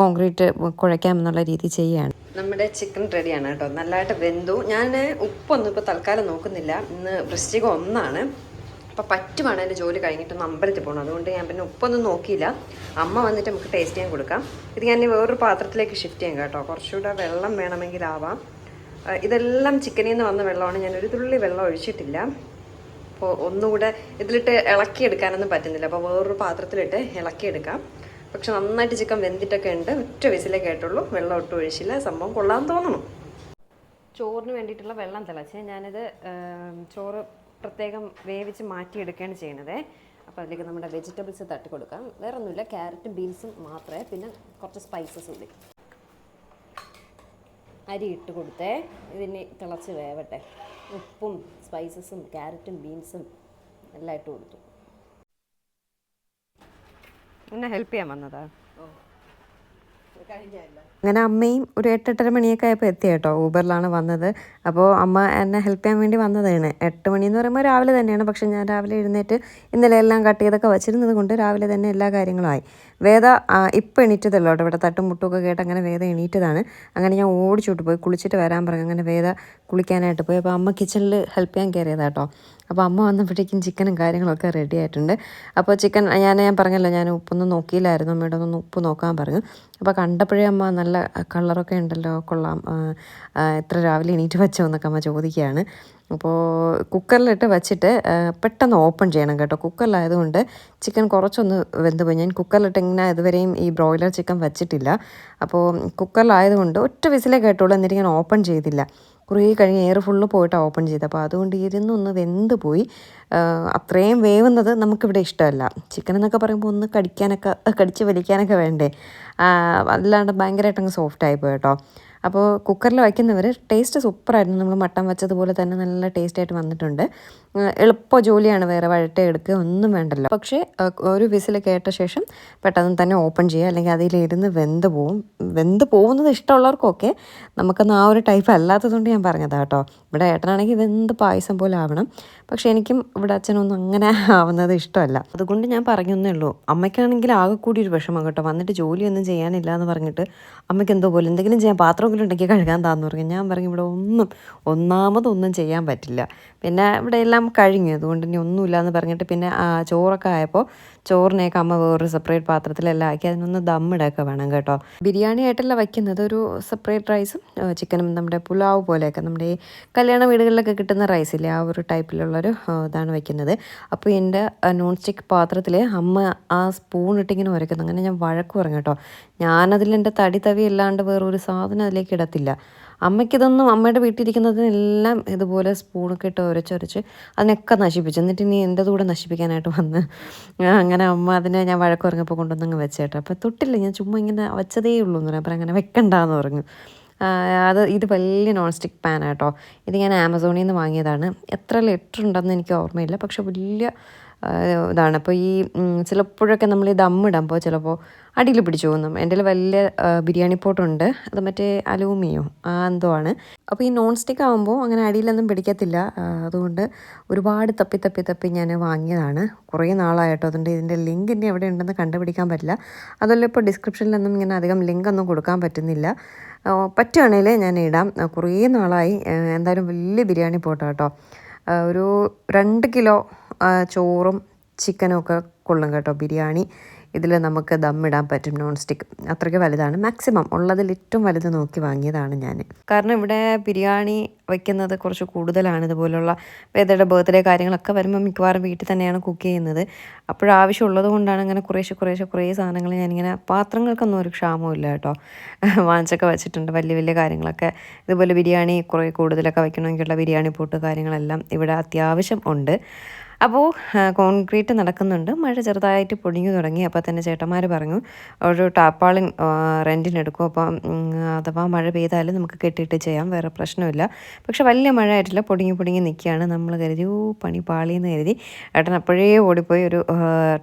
കോൺക്രീറ്റ് കുഴയ്ക്കാമെന്നുള്ള രീതി ചെയ്യുകയാണ്. നമ്മുടെ ചിക്കൻ റെഡിയാണ് കേട്ടോ. നല്ലതായിട്ട് വെന്തു. ഞാൻ ഉപ്പൊന്നും ഇപ്പോൾ തൽക്കാലം നോക്കുന്നില്ല. ഇന്ന് വൃശ്ചികം ഒന്നാണ്. അപ്പോൾ പറ്റുവാണ് എന്റെ ജോലി കഴിഞ്ഞിട്ട് അമ്പലത്തിൽ പോകണം അതുകൊണ്ട് ഞാൻ പിന്നെ ഉപ്പൊന്നും നോക്കിയില്ല. അമ്മ വന്നിട്ട് നമുക്ക് ടേസ്റ്റ് ചെയ്യാൻ കൊടുക്കാം. ഇത് ഞാൻ വേറൊരു പാത്രത്തിലേക്ക് ഷിഫ്റ്റ് ചെയ്യാം കേട്ടോ. കുറച്ചുകൂടെ വെള്ളം വേണമെങ്കിലാവാം ഇതെല്ലാം ചിക്കനിൽ നിന്ന് വന്ന വെള്ളമാണ്. ഞാൻ ഒരു തുള്ളി വെള്ളം ഒഴിച്ചിട്ടില്ല. അപ്പോൾ ഒന്നുകൂടെ ഇതിലിട്ട് ഇളക്കിയെടുക്കാനൊന്നും പറ്റുന്നില്ല. അപ്പോൾ വേറൊരു പാത്രത്തിലിട്ട് ഇളക്കിയെടുക്കാം. പക്ഷെ നന്നായിട്ട് ചിക്കൻ വെന്തിട്ടൊക്കെ ഉണ്ട്. ഒറ്റ വിസിലേ കേട്ടുള്ളൂ. വെള്ളം ഒട്ടും ഒഴിച്ചില്ല. സംഭവം കൊള്ളാൻ തോന്നണം ചോറിന് വേണ്ടിയിട്ടുള്ള വെള്ളം തിളച്ച്. ഞാനിത് ചോറ് പ്രത്യേകം വേവിച്ച് മാറ്റിയെടുക്കുകയാണ് ചെയ്യണത് അപ്പോൾ അതിലേക്ക് നമ്മുടെ വെജിറ്റബിൾസ് തട്ടി കൊടുക്കാം. വേറെ ഒന്നുമില്ല ക്യാരറ്റും ബീൻസും മാത്രമേ പിന്നെ കുറച്ച് സ്പൈസസ് കൂടി. അരി ഇട്ട് കൊടുത്തേ. ഇതിന് തിളച്ച് വേവട്ടെ. ഉപ്പും സ്പൈസസും ക്യാരറ്റും ബീൻസും എല്ലാം ഇട്ട് കൊടുത്തു. എന്നെ ഹെൽപ്പ് ചെയ്യാൻ വന്നതാ? അങ്ങനെ അമ്മയും ഒരു എട്ടെട്ടര മണിയൊക്കെ ആയപ്പോൾ എത്തി കേട്ടോ. ഊബറിലാണ് വന്നത്. അപ്പോൾ അമ്മ എന്നെ ഹെൽപ്പ് ചെയ്യാൻ വേണ്ടി വന്നതാണ്. എട്ട് മണി എന്ന് പറയുമ്പോൾ രാവിലെ തന്നെയാണ്. പക്ഷെ ഞാൻ രാവിലെ എഴുന്നേറ്റ് ഇന്നലെ എല്ലാം കട്ട് ചെയ്തൊക്കെ വെച്ചിരുന്നത് കൊണ്ട് രാവിലെ തന്നെ എല്ലാ കാര്യങ്ങളും ആയി വേദ ഇപ്പം എണീറ്റതല്ലോ കേട്ടോ? ഇവിടെ തട്ടും മുട്ടുമൊക്കെ കേട്ട് അങ്ങനെ വേദ എണീറ്റതാണ്. അങ്ങനെ ഞാൻ ഓടിച്ചോട്ട് പോയി കുളിച്ചിട്ട് വരാൻ പറഞ്ഞു. അങ്ങനെ വേദ കുളിക്കാനായിട്ട് പോയി. അപ്പോൾ അമ്മ കിച്ചണിൽ ഹെൽപ്പ് ചെയ്യാൻ കയറിയതാട്ടോ അപ്പോൾ അമ്മ വന്നപ്പോഴേക്കും ചിക്കനും കാര്യങ്ങളൊക്കെ റെഡി ആയിട്ടുണ്ട്. അപ്പോൾ ചിക്കൻ ഞാൻ ഞാൻ പറഞ്ഞല്ലോ ഞാൻ ഉപ്പൊന്നും നോക്കിയില്ലായിരുന്നു. അമ്മയുടെ ഒന്ന് ഉപ്പ് നോക്കാൻ പറഞ്ഞു. അപ്പോൾ കണ്ടപ്പോഴേ അമ്മ നല്ല കളറൊക്കെ ഉണ്ടല്ലോ കൊള്ളാം. എത്ര രാവിലെ എണീറ്റ് വെച്ചോ എന്നൊക്കെ അമ്മ ചോദിക്കുകയാണ്. അപ്പോൾ കുക്കറിലിട്ട് വെച്ചിട്ട് പെട്ടെന്ന് ഓപ്പൺ ചെയ്യണം കേട്ടോ. കുക്കറിലായതുകൊണ്ട് ചിക്കൻ കുറച്ചൊന്ന് വെന്ത് പോയി. ഞാൻ കുക്കറിലിട്ട് ഇങ്ങനെ ഇതുവരെയും ഈ ബ്രോയിലർ ചിക്കൻ വെച്ചിട്ടില്ല. അപ്പോൾ കുക്കറിലായതുകൊണ്ട് ഒറ്റ വിസിലേ കേട്ടുള്ളൂ എന്നിട്ട് ഞാൻ ഓപ്പൺ ചെയ്തില്ല. കുറേ കഴിഞ്ഞ് എയർ ഫുള്ള് പോയിട്ടാണ് ഓപ്പൺ ചെയ്തത് അപ്പോൾ അതുകൊണ്ട് ഇരുന്നൊന്ന് വെന്ത് പോയി. അത്രയും വേവുന്നത് നമുക്കിവിടെ ഇഷ്ടമല്ല. ചിക്കൻ എന്നൊക്കെ പറയുമ്പോൾ ഒന്ന് കടിക്കാനൊക്കെ കടിച്ച് വലിക്കാനൊക്കെ വേണ്ടേ? അല്ലാണ്ട് ഭയങ്കരമായിട്ട് അങ്ങ് സോഫ്റ്റ് ആയിപ്പോയി കേട്ടോ. അപ്പോൾ കുക്കറിൽ വയ്ക്കുന്നവർ ടേസ്റ്റ് സൂപ്പറായിരുന്നു. നമ്മൾ മട്ടൻ വെച്ചതുപോലെ തന്നെ നല്ല ടേസ്റ്റായിട്ട് വന്നിട്ടുണ്ട്. എളുപ്പ ജോലിയാണ് വേറെ വഴട്ട എടുക്കുക ഒന്നും വേണ്ടല്ലോ. പക്ഷേ ഒരു വിസിൽ കേട്ട ശേഷം പെട്ടെന്ന് തന്നെ ഓപ്പൺ ചെയ്യുക അല്ലെങ്കിൽ അതിലിരുന്ന് വെന്ത് പോവും. വെന്ത് പോകുന്നത് ഇഷ്ടമുള്ളവർക്കൊക്കെ നമുക്കൊന്നും ആ ഒരു ടൈപ്പ് അല്ലാത്തതുകൊണ്ട് ഞാൻ പറഞ്ഞതാണ് കേട്ടോ. ഇവിടെ ഏട്ടനാണെങ്കിൽ വെന്ത് പായസം പോലെ ആവണം. പക്ഷേ എനിക്കും ഇവിടെ അച്ഛനൊന്നും അങ്ങനെ ആവുന്നത് ഇഷ്ടമല്ല. അതുകൊണ്ട് ഞാൻ പറഞ്ഞൊന്നേ ഉള്ളൂ. അമ്മയ്ക്കാണെങ്കിൽ ആകെ കൂടി ഒരു വിഷമം കേട്ടോ. വന്നിട്ട് ജോലിയൊന്നും ചെയ്യാനില്ല എന്ന് പറഞ്ഞിട്ട് അമ്മയ്ക്ക് എന്തോ പോലെ എന്തെങ്കിലും ചെയ്യാൻ പാത്രമെങ്കിലും ഉണ്ടെങ്കിൽ കഴുകാൻ താന്ന് പറഞ്ഞു. ഞാൻ പറഞ്ഞു ഇവിടെ ഒന്നും ഒന്നാമതൊന്നും ചെയ്യാൻ പറ്റില്ല. പിന്നെ ഇവിടെ എല്ലാം കഴിഞ്ഞു. അതുകൊണ്ട് ഇനി ഒന്നുമില്ല എന്ന് പറഞ്ഞിട്ട് പിന്നെ ചോറൊക്കെ ആയപ്പോൾ ചോറിനെയൊക്കെ അമ്മ വേറൊരു സെപ്പറേറ്റ് പാത്രത്തിലെല്ലാം ആക്കി അതിനൊന്ന് ദമ്മിടൊക്കെ വേണം കേട്ടോ. ബിരിയാണി ആയിട്ടല്ല വയ്ക്കുന്നത്. ഒരു സെപ്പറേറ്റ് റൈസും ചിക്കനും നമ്മുടെ പുലാവ് പോലെയൊക്കെ നമ്മുടെ ഈ കല്യാണ വീടുകളിലൊക്കെ കിട്ടുന്ന റൈസില്ലേ ആ ഒരു ടൈപ്പിലുള്ളൊരു ഇതാണ് വയ്ക്കുന്നത്. അപ്പോൾ എന്റെ നോൺ സ്റ്റിക്ക് പാത്രത്തിൽ അമ്മ ആ സ്പൂൺ ഇട്ടിങ്ങനെ ഉരയ്ക്കുന്നു അങ്ങനെ ഞാൻ വഴക്ക് പറഞ്ഞു കേട്ടോ. ഞാനതിൽ എന്റെ തടി തവി അല്ലാണ്ട് വേറൊരു സാധനം അതിലേക്ക് ഇടത്തില്ല. അമ്മയ്ക്കിതൊന്നും അമ്മയുടെ വീട്ടിലിരിക്കുന്നതിനെല്ലാം ഇതുപോലെ സ്പൂണൊക്കെ ഇട്ട് ഉരച്ചൊരച്ച് അതിനൊക്കെ നശിപ്പിച്ചു. എന്നിട്ട് ഇനി എന്റെ കൂടെ നശിപ്പിക്കാനായിട്ട് വന്ന് അങ്ങനെ അമ്മ അതിനെ ഞാൻ വഴക്ക് പറഞ്ഞപ്പോൾ കൊണ്ടുവന്നങ്ങ് വെച്ചേട്ടോ അപ്പോൾ തൊട്ടില്ല ഞാൻ ചുമ്മാ ഇങ്ങനെ വെച്ചതേ ഉള്ളൂ എന്ന് പറയാം. അങ്ങനെ വെക്കണ്ടാന്ന് പറഞ്ഞു. അത് ഇത് വലിയ നോൺ സ്റ്റിക്ക് പാൻ ആട്ടോ ഇത് ഞാൻ ആമസോണിൽ നിന്ന് വാങ്ങിയതാണ്. എത്ര ലിറ്റർ ഉണ്ടെന്ന് എനിക്ക് ഓർമ്മയില്ല. പക്ഷെ വലിയ ഇതാണ്. അപ്പോൾ ഈ ചിലപ്പോഴൊക്കെ നമ്മൾ ഈ ദമ്മിടുമ്പോൾ ചിലപ്പോൾ അടിയിൽ പിടിച്ചു പോകുന്നു എന്റെ വലിയ ബിരിയാണി പോട്ടുണ്ട്. അത് മറ്റേ അലൂമിയോ എന്തോ ആണ്. അപ്പോൾ ഈ നോൺ സ്റ്റിക്ക് ആകുമ്പോൾ അങ്ങനെ അടിയിലൊന്നും പിടിക്കത്തില്ല. അതുകൊണ്ട് ഒരുപാട് തപ്പി തപ്പി തപ്പി ഞാൻ വാങ്ങിയതാണ്. കുറേ നാളായിട്ടോ. അതുകൊണ്ട് ഇതിന്റെ ലിങ്ക് ഇനി എവിടെ ഉണ്ടെന്ന് കണ്ടുപിടിക്കാൻ പറ്റില്ല. അതുപോലെ ഇപ്പോൾ ഡിസ്ക്രിപ്ഷനിലൊന്നും ഇങ്ങനെ അധികം ലിങ്ക് ഒന്നും കൊടുക്കാൻ പറ്റുന്നില്ല. പറ്റുകയാണെങ്കിൽ ഞാൻ ഇടാം. കുറേ നാളായി എന്തായാലും വലിയ ബിരിയാണി പോട്ടോ കേട്ടോ ഒരു രണ്ട് കിലോ ചോറും ചിക്കനും ഒക്കെ കൊള്ളും കേട്ടോ ബിരിയാണി. ഇതിൽ നമുക്ക് ദമ്മിടാൻ പറ്റും നോൺ സ്റ്റിക്ക് അത്രയ്ക്ക് വലുതാണ്. മാക്സിമം ഉള്ളതിൽ ഏറ്റവും വലുത് നോക്കി വാങ്ങിയതാണ് ഞാൻ കാരണം ഇവിടെ ബിരിയാണി വയ്ക്കുന്നത് കുറച്ച് കൂടുതലാണ് ഇതുപോലുള്ള വേദയുടെ ബർത്ത്ഡേ കാര്യങ്ങളൊക്കെ വരുമ്പോൾ മിക്കവാറും വീട്ടിൽ തന്നെയാണ് കുക്ക് ചെയ്യുന്നത്. അപ്പോഴാവശ്യമുള്ളത് കൊണ്ടാണ് അങ്ങനെ കുറേശ്ശെ കുറേശ്ശെ കുറേ സാധനങ്ങൾ ഞാനിങ്ങനെ പാത്രങ്ങൾക്കൊന്നും ഒരു ക്ഷാമമില്ല കേട്ടോ. വാങ്ങിച്ചൊക്കെ വെച്ചിട്ടുണ്ട് വലിയ വലിയ കാര്യങ്ങളൊക്കെ. ഇതുപോലെ ബിരിയാണി കുറേ കൂടുതലൊക്കെ വയ്ക്കണമെങ്കിലുള്ള ബിരിയാണി പോട്ട് കാര്യങ്ങളെല്ലാം ഇവിടെ അത്യാവശ്യം ഉണ്ട്. അപ്പോൾ കോൺക്രീറ്റ് നടക്കുന്നുണ്ട്. മഴ ചെറുതായിട്ട് പൊടിഞ്ഞു തുടങ്ങി. അപ്പോൾ തന്നെ ചേട്ടന്മാർ പറഞ്ഞു ഒരു ടാപ്പാളിൻ റെന്റിനെടുക്കും അപ്പം അഥവാ മഴ പെയ്താലും നമുക്ക് കെട്ടിയിട്ട് ചെയ്യാം. വേറെ പ്രശ്നമില്ല. പക്ഷെ വലിയ മഴ ആയിട്ടില്ല. പൊടിഞ്ഞു പൊടിഞ്ഞ് നിൽക്കുകയാണ്. നമ്മൾ കരുതി ഓ പണി പാളിയെന്ന് കരുതി. ഏട്ടൻ അപ്പോഴേ ഓടിപ്പോയി ഒരു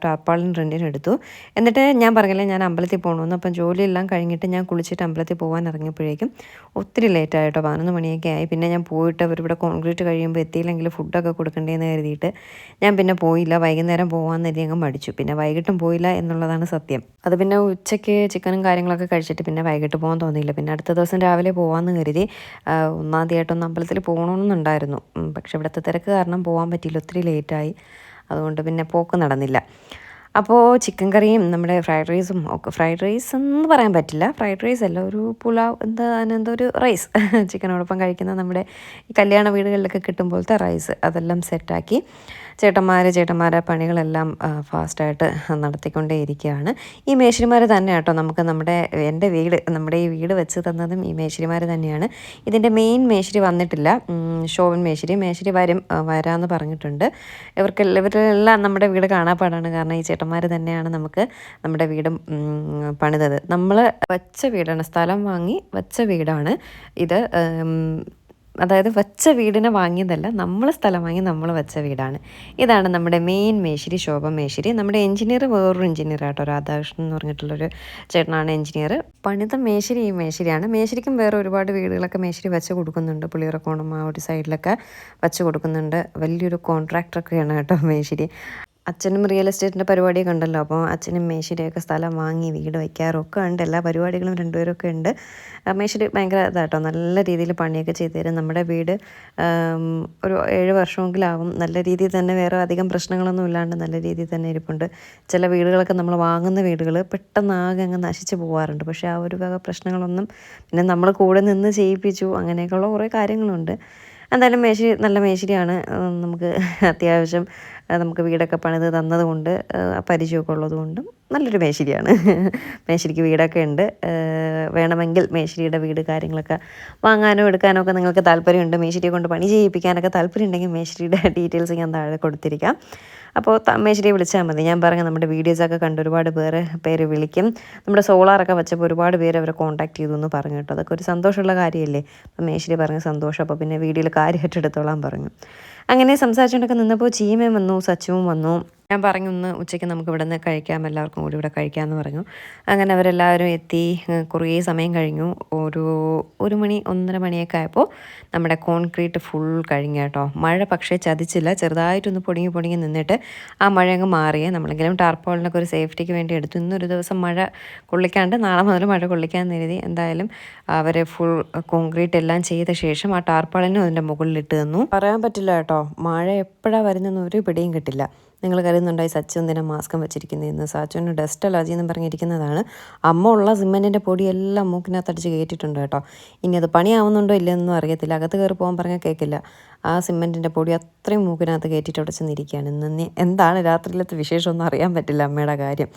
ടാപ്പാളിൻ റെന്റിനെടുത്തു എന്നിട്ട് ഞാൻ പറഞ്ഞില്ലേ ഞാൻ അമ്പലത്തിൽ പോകണമെന്ന് അപ്പം ജോലിയെല്ലാം കഴിഞ്ഞിട്ട് ഞാൻ കുളിച്ചിട്ട് അമ്പലത്തിൽ പോകാൻ ഇറങ്ങിയപ്പോഴേക്കും ഒത്തിരി ലേറ്റ് ആയിട്ടോ പതിനൊന്ന് മണിയൊക്കെ ആയി. പിന്നെ ഞാൻ പോയിട്ട് അവരിവിടെ കോൺക്രീറ്റ് കഴിയുമ്പോൾ എത്തിയില്ലെങ്കിൽ ഫുഡൊക്കെ കൊടുക്കണ്ടേന്ന് കരുതിയിട്ട് ഞാൻ പിന്നെ പോയില്ല. വൈകുന്നേരം പോകാമെന്ന് കരുതി അങ്ങ് മടിച്ചു. പിന്നെ വൈകിട്ടും പോയില്ല എന്നുള്ളതാണ് സത്യം. അത് പിന്നെ ഉച്ചയ്ക്ക് ചിക്കനും കാര്യങ്ങളൊക്കെ കഴിച്ചിട്ട് പിന്നെ വൈകിട്ട് പോകാൻ തോന്നിയില്ല. പിന്നെ അടുത്ത ദിവസം രാവിലെ പോകാമെന്ന് കരുതി ഒന്നാം തീയതിയായിട്ടൊന്ന് അമ്പലത്തിൽ പോകണമെന്നുണ്ടായിരുന്നു പക്ഷെ ഇവിടുത്തെ തിരക്ക് കാരണം പോകാൻ പറ്റിയില്ല. ഒത്തിരി ലേറ്റായി. അതുകൊണ്ട് പിന്നെ പോക്ക് നടന്നില്ല. അപ്പോൾ ചിക്കൻ കറിയും നമ്മുടെ ഫ്രൈഡ് റൈസും ഒക്കെ. ഫ്രൈഡ് റൈസ് എന്ന് പറയാൻ പറ്റില്ല. ഫ്രൈഡ് റൈസ് അല്ല ഒരു പുലാവ് എന്താ അതിനെന്തോ ഒരു റൈസ് ചിക്കനോടൊപ്പം [LAUGHS] കഴിക്കുന്ന നമ്മുടെ ഈ കല്യാണ വീടുകളിലൊക്കെ കിട്ടും പോലത്തെ റൈസ് അതെല്ലാം സെറ്റാക്കി ചേട്ടന്മാർ ചേട്ടന്മാരെ പണികളെല്ലാം ഫാസ്റ്റായിട്ട് നടത്തിക്കൊണ്ടേ ഇരിക്കുകയാണ് ഈ മേശരിമാർ തന്നെ കേട്ടോ നമുക്ക് നമ്മുടെ എന്റെ വീട് നമ്മുടെ ഈ വീട് വെച്ച് തന്നതും ഈ മേശരിമാർ തന്നെയാണ്. ഇതിന്റെ മെയിൻ മേശരി വന്നിട്ടില്ല. ശോഭൻ മേശരി. മേശരി വരും വരാമെന്ന് പറഞ്ഞിട്ടുണ്ട്. ഇവർക്ക് ഇവരെല്ലാം നമ്മുടെ വീട് കാണാപ്പാടാണ് കാരണം ഈ ചേട്ടന്മാർ തന്നെയാണ് നമുക്ക് നമ്മുടെ വീട് പണിതത്. നമ്മൾ വച്ച വീടാണ് സ്ഥലം വാങ്ങി വച്ച വീടാണ് ഇത്. അതായത് വച്ച വീടിനെ വാങ്ങിയതല്ല നമ്മൾ സ്ഥലം വാങ്ങി നമ്മൾ വച്ച വീടാണ്. ഇതാണ് നമ്മുടെ മെയിൻ മേശിരി ശോഭ മേശിരി. നമ്മുടെ എഞ്ചിനീയർ വേറൊരു എഞ്ചിനീയർ ആട്ടോ രാധാകൃഷ്ണൻ എന്ന് പറഞ്ഞിട്ടുള്ളൊരു ചേട്ടനാണ് എഞ്ചിനീയർ പണിത മേശിരി ഈ മേശിരിയാണ്. മേശിരിക്കും വേറെ ഒരുപാട് വീടുകളൊക്കെ മേശിരി വെച്ച് കൊടുക്കുന്നുണ്ട്. പുളിയറക്കോണം ആ ഒരു സൈഡിലൊക്കെ വെച്ച് കൊടുക്കുന്നുണ്ട്. വലിയൊരു കോൺട്രാക്ടറൊക്കെയാണ് കേട്ടോ മേശിരി. അച്ഛനും റിയൽ എസ്റ്റേറ്റിന്റെ പരിപാടി കണ്ടല്ലോ. അപ്പോൾ അച്ഛനും മേശിരിയൊക്കെ സ്ഥലം വാങ്ങി വീട് വയ്ക്കാറൊക്കെ ഉണ്ട്. എല്ലാ പരിപാടികളും രണ്ടുപേരൊക്കെ ഉണ്ട്. മേശിരി ഭയങ്കര ഇതാട്ടോ. നല്ല രീതിയിൽ പണിയൊക്കെ ചെയ്തു തരും. നമ്മുടെ വീട് ഒരു ഏഴ് വർഷമെങ്കിലാവും. നല്ല രീതിയിൽ തന്നെ വേറെ അധികം പ്രശ്നങ്ങളൊന്നും ഇല്ലാണ്ട് നല്ല രീതിയിൽ തന്നെ ഇരിപ്പുണ്ട്. ചില വീടുകളൊക്കെ നമ്മൾ വാങ്ങുന്ന വീടുകൾ പെട്ടെന്ന് ആകെ അങ്ങ് നശിച്ച് പോകാറുണ്ട് പക്ഷേ ആ ഒരു വക പ്രശ്നങ്ങളൊന്നും പിന്നെ നമ്മൾ കൂടെ നിന്ന് ചെയ്യിപ്പിച്ചു അങ്ങനെയൊക്കെയുള്ള കുറേ കാര്യങ്ങളുണ്ട്. എന്തായാലും മേശിരി നല്ല മേശിരിയാണ് നമുക്ക് അത്യാവശ്യം നമുക്ക് വീടൊക്കെ പണിത് തന്നതുകൊണ്ട് പരിചയമൊക്കെ ഉള്ളതുകൊണ്ടും നല്ലൊരു മേശിരിയാണ്. മേശിരിക്ക് വീടൊക്കെ ഉണ്ട്. വേണമെങ്കിൽ മേശിരിയുടെ വീട് കാര്യങ്ങളൊക്കെ വാങ്ങാനോ എടുക്കാനോ ഒക്കെ നിങ്ങൾക്ക് താല്പര്യമുണ്ട്. മേശിരിയെ കൊണ്ട് പണി ചെയ്യിപ്പിക്കാനൊക്കെ താല്പര്യം ഉണ്ടെങ്കിൽ മേശിരിയുടെ ഡീറ്റെയിൽസ് ഞാൻ താഴെ കൊടുത്തിരിക്കാം. അപ്പോൾ മേശിരിയെ വിളിച്ചാൽ മതി. ഞാൻ പറഞ്ഞ നമ്മുടെ വീഡിയോസൊക്കെ കണ്ട് ഒരുപാട് പേര് പേര് വിളിക്കും. നമ്മുടെ സോളാറൊക്കെ വെച്ചപ്പോൾ ഒരുപാട് പേര് അവരെ കോൺടാക്ട് ചെയ്തു എന്ന് പറഞ്ഞു കേട്ടോ. അതൊക്കെ ഒരു സന്തോഷമുള്ള കാര്യമല്ലേ? അപ്പം മേശിരി പറഞ്ഞ സന്തോഷം. അപ്പോൾ പിന്നെ വീഡിയോയിൽ കാര്യമായിട്ട് എടുത്തോളാൻ പറഞ്ഞു. അങ്ങനെ സംസാരിച്ചുകൊണ്ടൊക്കെ നിന്നപ്പോൾ ചീമയും വന്നു സച്ചുവും വന്നു. ഞാൻ പറഞ്ഞു ഒന്ന് ഉച്ചയ്ക്ക് നമുക്ക് ഇവിടെ നിന്ന് കഴിക്കാം എല്ലാവർക്കും കൂടി ഇവിടെ കഴിക്കാമെന്ന് പറഞ്ഞു. അങ്ങനെ അവരെല്ലാവരും എത്തി കുറേ സമയം കഴിഞ്ഞു. ഒരു ഒരു മണി ഒന്നര മണിയൊക്കെ ആയപ്പോൾ നമ്മുടെ കോൺക്രീറ്റ് ഫുൾ കഴിഞ്ഞു കേട്ടോ. മഴ പക്ഷേ ചതിച്ചില്ല ചെറുതായിട്ടൊന്ന് പൊടിങ്ങി പൊടിങ്ങി നിന്നിട്ട് ആ മഴ അങ്ങ് മാറിയേ നമ്മളെങ്കിലും ടാർപ്പോളിനൊക്കെ ഒരു സേഫ്റ്റിക്ക് വേണ്ടി എടുത്തു. ഇന്നൊരു ദിവസം മഴ കൊള്ളിക്കാണ്ട് നാളെ മുതൽ മഴ കൊള്ളിക്കാൻ എഴുതി എന്തായാലും അവർ ഫുൾ കോൺക്രീറ്റ് എല്ലാം ചെയ്ത ശേഷം ആ ടാർപ്പാളിനും അതിന്റെ മുകളിലിട്ട് തന്നു. പറയാൻ പറ്റില്ല കേട്ടോ മഴ എപ്പോഴാണ് വരുന്നതെന്ന് ഒരു പിടിയും കിട്ടില്ല. നിങ്ങൾ കരുതുന്നുണ്ടായി സച്ചു എന്തിനാ മാസ്കം വെച്ചിരിക്കുന്നതെന്ന് സാച്ചുവിന് ഡസ്റ്റ് അലർജി എന്ന് പറഞ്ഞിരിക്കുന്നതാണ്. അമ്മ ഉള്ള സിമെന്റിന്റെ പൊടിയെല്ലാം മൂക്കിനകത്ത് അടിച്ച് കയറ്റിയിട്ടുണ്ട് കേട്ടോ. ഇനി അത് പണിയാവുന്നുണ്ടോ ഇല്ലെന്നൊന്നും അറിയത്തില്ല. അകത്ത് കയറി പോകാൻ പറഞ്ഞാൽ കേൾക്കില്ല ആ സിമ്മന്റിന്റെ പൊടി അത്രയും മൂക്കിനകത്ത് കയറ്റിയിട്ട് അവിടെ ചെന്നിരിക്കുകയാണ്. ഇന്ന് ഇനി എന്താണ് രാത്രിയിലത്തെ വിശേഷമൊന്നും അറിയാൻ പറ്റില്ല അമ്മയുടെ കാര്യം.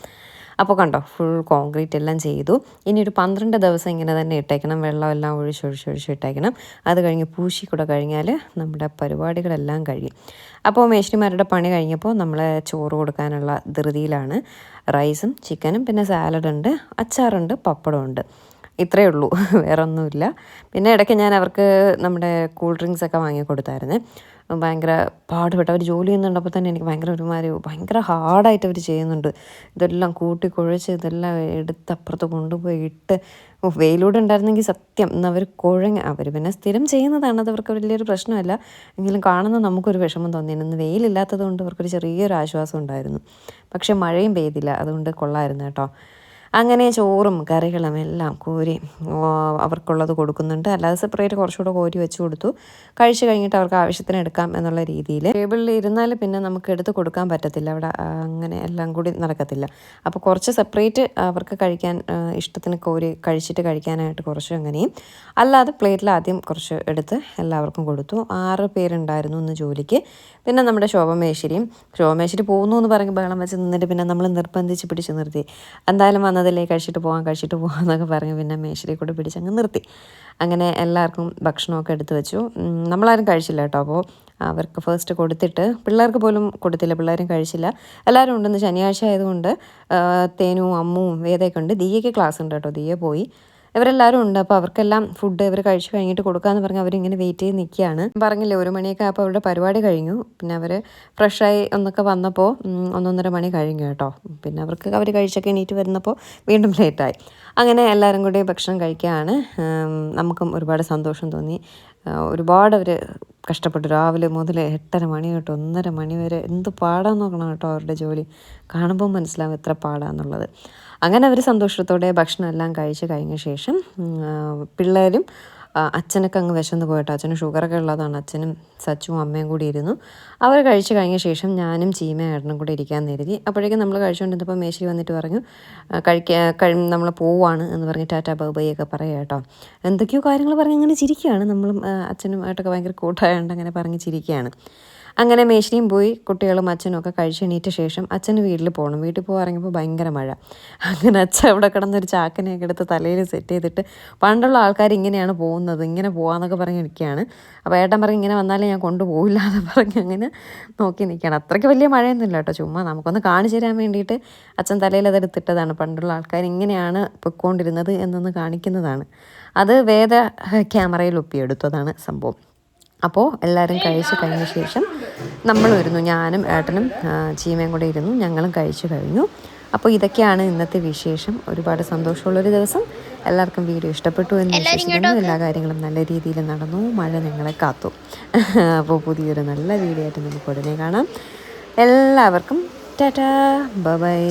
അപ്പോൾ കണ്ടോ ഫുൾ കോൺക്രീറ്റ് എല്ലാം ചെയ്തു. ഇനി ഒരു പന്ത്രണ്ട് ദിവസം ഇങ്ങനെ തന്നെ ഇട്ടേക്കണം. വെള്ളമെല്ലാം ഒഴിച്ച് ഒഴിച്ച് ഒഴിച്ച് ഇട്ടേക്കണം. അത് കഴിഞ്ഞ് പൂശിക്കൂടെ കൂടെ കഴിഞ്ഞാൽ നമ്മുടെ പരിപാടികളെല്ലാം കഴിയും. അപ്പോൾ മേശിനിമാരുടെ പണി കഴിഞ്ഞപ്പോൾ നമ്മൾ ചോറ് കൊടുക്കാനുള്ള ധൃതിയിലാണ്. റൈസും ചിക്കനും പിന്നെ സാലഡുണ്ട് അച്ചാറുണ്ട് പപ്പടമുണ്ട് ഇത്രയേ ഉള്ളൂ. [LAUGHS] വേറെ ഒന്നുമില്ല പിന്നെ ഇടയ്ക്ക് ഞാൻ അവർക്ക് നമ്മുടെ കൂൾ ഡ്രിങ്ക്സ് ഒക്കെ വാങ്ങി കൊടുത്തായിരുന്നു. ഭയങ്കര പാടുപെട്ട് അവർ ജോലി ചെയ്യുന്നുണ്ടപ്പോൾ തന്നെ എനിക്ക് ഭയങ്കര ഒരുമാതിരി ഭയങ്കര ഹാർഡായിട്ട് അവർ ചെയ്യുന്നുണ്ട്. ഇതെല്ലാം കൂട്ടി കുഴച്ച് ഇതെല്ലാം എടുത്ത് അപ്പുറത്ത് കൊണ്ടുപോയി ഇട്ട് വെയിലൂടെ ഉണ്ടായിരുന്നെങ്കിൽ സത്യം അവർ കുഴങ്ങ അവർ പിന്നെ സ്ഥിരം ചെയ്യുന്നതാണ്. അത് അവർക്ക് വലിയൊരു പ്രശ്നമല്ല. എങ്കിലും കാണുന്ന നമുക്കൊരു വിഷമം തോന്നിയിരുന്നു ഇന്ന് വെയിലില്ലാത്തത് കൊണ്ട് അവർക്കൊരു ചെറിയൊരു ആശ്വാസം ഉണ്ടായിരുന്നു. പക്ഷേ മഴയും പെയ്തില്ല. അതുകൊണ്ട് കൊള്ളായിരുന്നു കേട്ടോ. അങ്ങനെ ചോറും കറികളും എല്ലാം കോരി അവർക്കുള്ളത് കൊടുക്കുന്നുണ്ട്. അല്ലാതെ സെപ്പറേറ്റ് കുറച്ചുകൂടെ കോരി വെച്ച് കൊടുത്തു. കഴിച്ചു കഴിഞ്ഞിട്ട് അവർക്ക് ആവശ്യത്തിന് എടുക്കാം എന്നുള്ള രീതിയിൽ. ടേബിളിൽ ഇരുന്നാൽ പിന്നെ നമുക്ക് എടുത്ത് കൊടുക്കാൻ പറ്റത്തില്ല. അവിടെ അങ്ങനെ എല്ലാം കൂടി നടക്കത്തില്ല. അപ്പോൾ കുറച്ച് സെപ്പറേറ്റ് അവർക്ക് കഴിക്കാൻ ഇഷ്ടത്തിന് കോരി കഴിച്ചിട്ട് കഴിക്കാനായിട്ട് കുറച്ച് അങ്ങനെയും. അല്ലാതെ പ്ലേറ്റിൽ ആദ്യം കുറച്ച് എടുത്ത് എല്ലാവർക്കും കൊടുത്തു. ആറ് പേരുണ്ടായിരുന്നു ഇന്ന് ജോലിക്ക്. പിന്നെ നമ്മുടെ ശോഭമേശ്വരിയും ശോഭമേശ്വരി പോകുന്നു എന്ന് പറഞ്ഞ് ബഹളം വെച്ച് നിന്നിട്ട് പിന്നെ നമ്മൾ നിർബന്ധിച്ച് പിടിച്ച് നിർത്തി. എന്തായാലും വന്നതല്ലേ കഴിച്ചിട്ട് പോകാം കഴിച്ചിട്ട് പോകാം എന്നൊക്കെ പറഞ്ഞ് പിന്നെ മേശ്വരി കൂടെ പിടിച്ച് അങ്ങ് നിർത്തി. അങ്ങനെ എല്ലാവർക്കും ഭക്ഷണമൊക്കെ എടുത്തു വെച്ചു. നമ്മളാരും കഴിച്ചില്ല കേട്ടോ അപ്പോൾ അവർക്ക് ഫസ്റ്റ് കൊടുത്തിട്ട് പിള്ളേർക്ക് പോലും കൊടുത്തില്ല പിള്ളേരും കഴിച്ചില്ല. എല്ലാവരും ഉണ്ടെന്ന് ശനിയാഴ്ച ആയതുകൊണ്ട് തേനും അമ്മുവും വേദയൊക്കെ ഉണ്ട്. ദിയയ്ക്ക് ക്ലാസ് ഉണ്ട് കേട്ടോ ദിയ പോയി. ഇവരെല്ലാവരും ഉണ്ട്. അപ്പോൾ അവർക്കെല്ലാം ഫുഡ് ഇവർ കഴിച്ചു കഴിഞ്ഞിട്ട് കൊടുക്കാമെന്ന് പറഞ്ഞ് അവരിങ്ങനെ വെയിറ്റ് ചെയ്ത് നിൽക്കുകയാണ് പറഞ്ഞില്ലേ ഒരു മണിയൊക്കെ അപ്പോൾ അവരുടെ പരിപാടി കഴിഞ്ഞു. പിന്നെ അവർ ഫ്രഷായി ഒന്നൊക്കെ വന്നപ്പോൾ ഒന്നൊന്നര മണി കഴിഞ്ഞു കേട്ടോ. പിന്നെ അവർക്ക് അവർ കഴിച്ചൊക്കെ എണീറ്റ് വരുന്നപ്പോൾ വീണ്ടും ലേറ്റായി അങ്ങനെ എല്ലാവരും കൂടി ഭക്ഷണം കഴിക്കുകയാണ് നമുക്കും ഒരുപാട് സന്തോഷം തോന്നി. ഒരുപാട് അവർ കഷ്ടപ്പെട്ടു രാവിലെ മുതൽ എട്ടര മണി തൊട്ട് ഒന്നര മണി വരെ എന്ത് പാടാന്ന് നോക്കണം കേട്ടോ അവരുടെ ജോലി. കാണുമ്പോൾ മനസ്സിലാവും എത്ര പാടാന്നുള്ളത് അങ്ങനെ അവർ സന്തോഷത്തോടെ ഭക്ഷണം എല്ലാം കഴിച്ച് കഴിഞ്ഞ ശേഷം പിള്ളേരും അച്ഛനൊക്കെ അങ്ങ് വിശന്ന് പോയിട്ട്. അച്ഛന് ഷുഗറൊക്കെ ഉള്ളതാണ്. അച്ഛനും സച്ചും അമ്മയും കൂടി ഇരുന്നു. അവർ കഴിച്ചു കഴിഞ്ഞ ശേഷം ഞാനും ചീമയും ഏട്ടനും കൂടി ഇരിക്കാൻ നേരുതി അപ്പോഴേക്കും നമ്മൾ കഴിച്ചുകൊണ്ടിരുന്നപ്പോൾ മേശി വന്നിട്ട് പറഞ്ഞു കഴിക്കാൻ കഴി നമ്മൾ പോവാണ് എന്ന് പറഞ്ഞ് ടാറ്റ ബൈ ഒക്കെ പറയാം കേട്ടോ. എന്തൊക്കെയോ കാര്യങ്ങൾ പറഞ്ഞ് അങ്ങനെ ചിരിക്കുകയാണ്. നമ്മളും അച്ഛനും ആയിട്ടൊക്കെ ഭയങ്കര കൂട്ടായതുകൊണ്ട് അങ്ങനെ പറഞ്ഞ് ചിരിക്കുകയാണ്. അങ്ങനെ മേശിനിയും പോയി കുട്ടികളും അച്ഛനും ഒക്കെ കഴിച്ചെണീറ്റ ശേഷം അച്ഛന് വീട്ടിൽ പോകണം വീട്ടിൽ പോകാൻ ഇറങ്ങിയപ്പോൾ ഭയങ്കര മഴ. അങ്ങനെ അച്ഛൻ അവിടെ കിടന്നൊരു ചാക്കനെയൊക്കെ എടുത്ത് തലയിൽ സെറ്റ് ചെയ്തിട്ട് പണ്ടുള്ള ആൾക്കാർ ഇങ്ങനെയാണ് പോകുന്നത് ഇങ്ങനെ പോകാമെന്നൊക്കെ പറഞ്ഞ് നിൽക്കുകയാണ് അപ്പോൾ ഏട്ടൻ പറഞ്ഞ് ഇങ്ങനെ വന്നാലേ ഞാൻ കൊണ്ടുപോകില്ല എന്ന് [LAUGHS] പറഞ്ഞ് അങ്ങനെ നോക്കി നിൽക്കുകയാണ്. അത്രയ്ക്ക് വലിയ മഴയൊന്നുമില്ല കേട്ടോ. ചുമ്മാ നമുക്കൊന്ന് കാണിച്ചു തരാൻ വേണ്ടിയിട്ട് അച്ഛൻ തലയിൽ അതെടുത്തിട്ടതാണ് പണ്ടുള്ള ആൾക്കാർ ഇങ്ങനെയാണ് പൊയ്ക്കൊണ്ടിരുന്നത് എന്നൊന്ന് കാണിക്കുന്നതാണ്. അത് വേദ ക്യാമറയിൽ ഒപ്പിയെടുത്തതാണ് സംഭവം. അപ്പോൾ എല്ലാവരും കഴിച്ച് കഴിഞ്ഞ ശേഷം നമ്മൾ വരുന്നു. ഞാനും ഏട്ടനും ചീമയും കൂടെ ഇരുന്നു. ഞങ്ങളും കഴിച്ചു കഴിഞ്ഞു. അപ്പോൾ ഇതൊക്കെയാണ് ഇന്നത്തെ വിശേഷം. ഒരുപാട് സന്തോഷമുള്ളൊരു ദിവസം. എല്ലാവർക്കും വീഡിയോ ഇഷ്ടപ്പെട്ടു എന്ന് വിശ്വസിക്കുന്നു. എല്ലാ കാര്യങ്ങളും നല്ല രീതിയിൽ നടന്നു. മഴ നിങ്ങളെ കാത്തു. [LAUGHS] അപ്പോൾ പുതിയൊരു നല്ല വീഡിയോ ആയിട്ട് നമുക്ക് ഉടനെ കാണാം. എല്ലാവർക്കും ടാറ്റാ. ബൈ.